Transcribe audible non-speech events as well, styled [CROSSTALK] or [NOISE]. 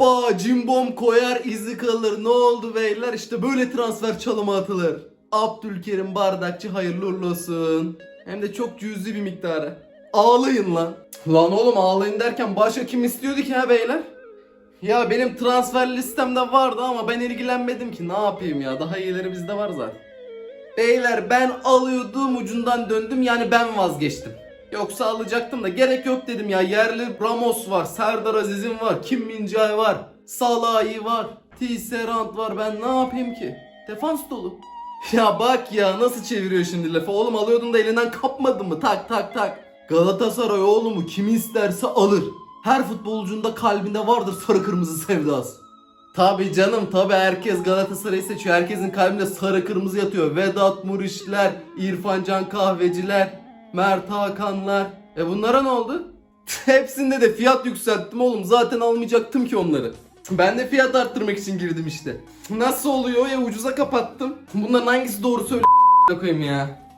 Hoppa cimbom koyar izi kalır. Ne oldu beyler? İşte böyle transfer çalımı atılır. Abdülkerim Bardakçı hayırlı uğurlu olsun. Hem de çok cüzi bir miktarı. Ağlayın lan. Lan oğlum ağlayın derken başka kim istiyordu ki ha beyler? Ya benim transfer listemde vardı ama ben ilgilenmedim ki ne yapayım ya daha iyileri bizde var zaten. Beyler ben alıyordum ucundan döndüm yani ben vazgeçtim. Yoksa alacaktım da gerek yok dedim ya yerli Ramos var, Serdar Aziz'in var, Kim Min-jae var, Salahi var, Tisserand var ben ne yapayım ki? Defans dolu. [LAUGHS] Ya bak ya nasıl çeviriyor şimdi lafı oğlum alıyordun da elinden kapmadın mı tak tak tak. Galatasaray oğlumu kimi isterse alır. Her futbolcunun da kalbinde vardır sarı kırmızı sevdası. Tabi canım tabi herkes Galatasaray'ı seçiyor. Herkesin kalbinde sarı kırmızı yatıyor. Vedat Murişler, İrfan Can Kahveciler, Mert Hakanlar. E bunlara ne oldu? Hepsinde de fiyat yükselttim oğlum. Zaten almayacaktım ki onları. Ben de fiyat arttırmak için girdim işte. Nasıl oluyor ya ucuza kapattım. Bunların hangisi doğru söyle [LAUGHS] koyayım ya.